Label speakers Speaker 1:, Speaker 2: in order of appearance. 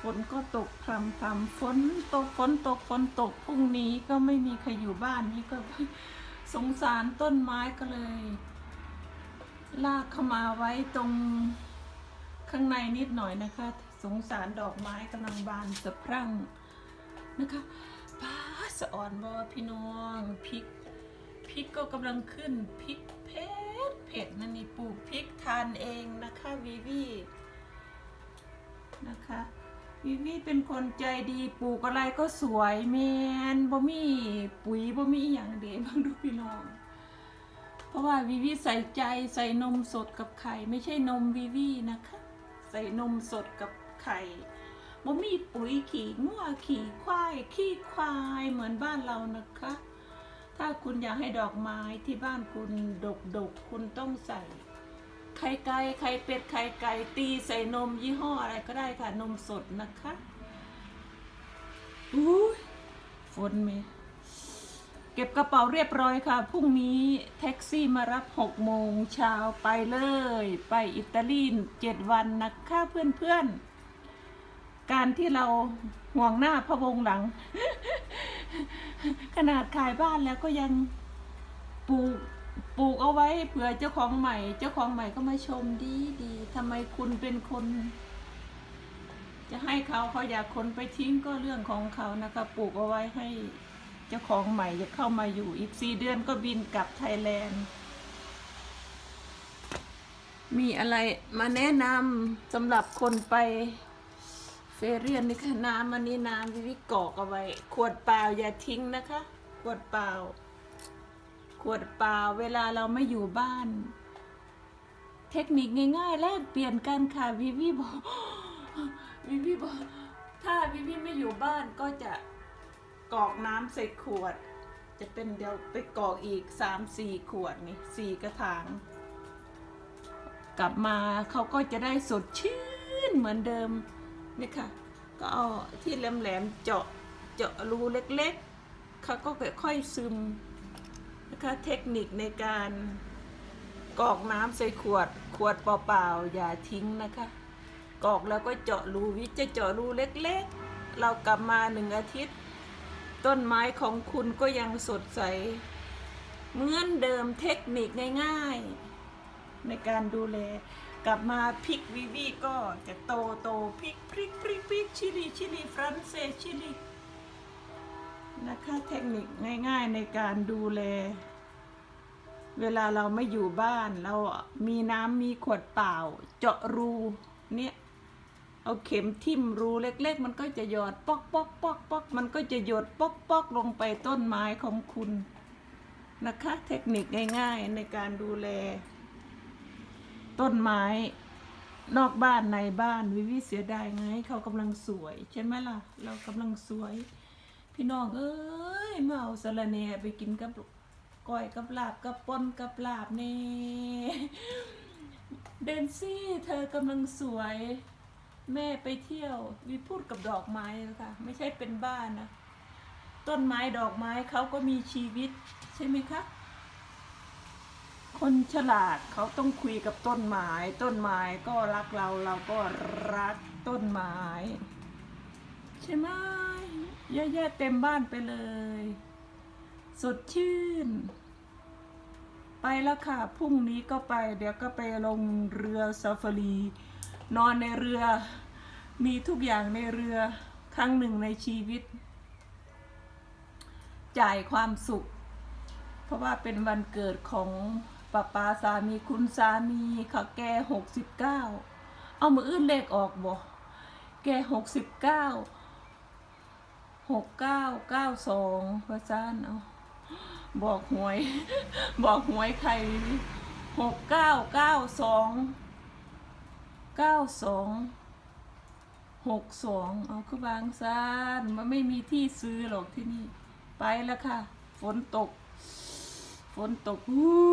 Speaker 1: ฝนก็ตกพรำพรำฝนตกฝนตกฝนตกพรุ่งนี้ก็ไม่มีใครอยู่บ้านนี่ก็สงสารต้นไม้ก็เลย ลากเข้ามาไว้ตรงข้างในนิดหน่อยนะคะ สงสารดอกไม้กำลังบานสะพรั่งนะคะป้าสะอ่อนบอพี่น้องพริกพริกก็กำลังขึ้นพริกเผ็ดเผ็ดนั่นนี่ปลูกพริกทานเองนะคะวีวีนะคะ วีวีเป็นคนใจดีปลูกอะไรก็สวยแมนบ่มีปุ๋ยบ่มีอย่างเดบ้างดูพี่น้อง เพราะว่าวิวีใส่ใจใส่นมสดกับไข่ ไม่ใช่นมวิวีนะคะ ใส่นมสดกับไข่บ่มีปุ๋ยขี่งัวขี่ควายขี้ควายเหมือนบ้านเรานะคะ ถ้าคุณอยากให้ดอกไม้ที่บ้านคุณดกดกคุณต้องใส่ ไข่ไก่ไข่เป็ดไข่ไก่ตีใส่นมยี่ห้ออะไรก็ได้ค่ะ นมสดนะคะอุ้ยฝนเมเก็บกระเป๋าเรียบร้อยค่ะ พรุ่งนี้แท็กซี่มารับ6โมงเช้าไปเลย ไปอิตาลีเจ็ดวันนะคะเพื่อนๆ การที่เราห่วงหน้าพะวงหลัง ขนาดขายบ้านแล้วก็ยังปลูก ปลูกเอาไว้เผื่อเจ้าของใหม่ เจ้าของใหม่ก็มาชมดีดีทำไมคุณเป็นคน จะให้เขาเขาอยากคนไปทิ้งก็เรื่องของเขานะคะปลูกเอาไว้ให้เจ้าของใหม่จะเข้ามาอยู่อีกสี่เดือนก็บินกลับไทยแลนด์ มีอะไรมาแนะนำสำหรับคนไปเฟเรียนนี่ค่ะน้ำอันนี้น้ำวิวิกอกเอาไว้ ขวดเปล่าอย่าทิ้งนะคะ ขวดเปล่า ขวดเปล่าเวลาเราไม่อยู่บ้าน เทคนิคง่ายๆ แลกเปลี่ยนกันค่ะวิวิบอกวิวิบอกถ้าวิวิไม่อยู่บ้านก็จะกรอกน้ำใส่ขวด จะเป็นเดี๋ยวไปกรอกอีกสามสี่ขวดนี่สี่กระถางกลับมาเขาก็จะได้สดชื่นเหมือนเดิมนี่ค่ะ ก็เอาที่แหลมๆเจาะเจาะรูเล็กๆเขาก็ค่อยๆซึม นะคะเทคนิคในการกอกน้ำใส่ขวดขวดเปล่าๆอย่าทิ้งนะคะ กอกแล้วก็เจาะรูวิจะเจาะรูเล็กๆ เรากลับมาหนึ่งอาทิตย์ ต้นไม้ของคุณก็ยังสดใส เหมือนเดิมเทคนิคง่ายๆ ในการดูแล กลับมาพริกวิวีก็จะโตโตพริกพริกพริกพริกชิลีชิลีฝรั่งเศสชิลี นะคะเทคนิคง่ายๆในการดูแล เวลาเราไม่อยู่บ้าน เรามีน้ำมีขวดเปล่า เจาะรูเนี่ยเอาเข็มทิ่มรูเล็ก ๆ มันก็จะหยอดปอกปอกปอกปอกมันก็จะหยดปอกปอกลงไปต้นไม้ของคุณนะคะ เทคนิคง่ายๆในการดูแล ต้นไม้ นอกบ้านในบ้านวิวิเสียดายไงเขากำลังสวย ใช่ไหมล่ะ เรากำลังสวย พี่น้องเอ้ยมาเอาสะระแหน่ไปกินกับก้อยกับลาบกับปนกับลาบเน่เดนซี่เธอกำลังสวย แม่ไปเที่ยววิพูดกับดอกไม้นะคะไม่ใช่เป็นบ้านนะ ต้นไม้ดอกไม้เขาก็มีชีวิต ใช่ไหมคะคนฉลาดเขาต้องคุยกับต้นไม้ ต้นไม้ก็รักเราเราก็รักต้นไม้ ใช่ไหม เยอะแยะเต็มบ้านไปเลย สดชื่น ไปแล้วค่ะ พรุ่งนี้ก็ไป เดี๋ยวก็ไปลงเรือซาฟารี นอนในเรือ มีทุกอย่างในเรือครั้งหนึ่งในชีวิต จ่ายความสุข เพราะว่าเป็นวันเกิดของป้าปาสามีคุณสามีเขาแก่หกสิบเก้าเอามืออื่นเลขออกบ่แก่หกสิบเก้า หกเก้าเก้าสองพระซานเอาบอกหวย บอกหวยใครหกเก้าเก้าสองเก้าสองหกสองเอาคือบางซานมันไม่มีที่ซื้อหรอกที่นี่ ไปแล้วค่ะ ฝนตก ฝนตกอู้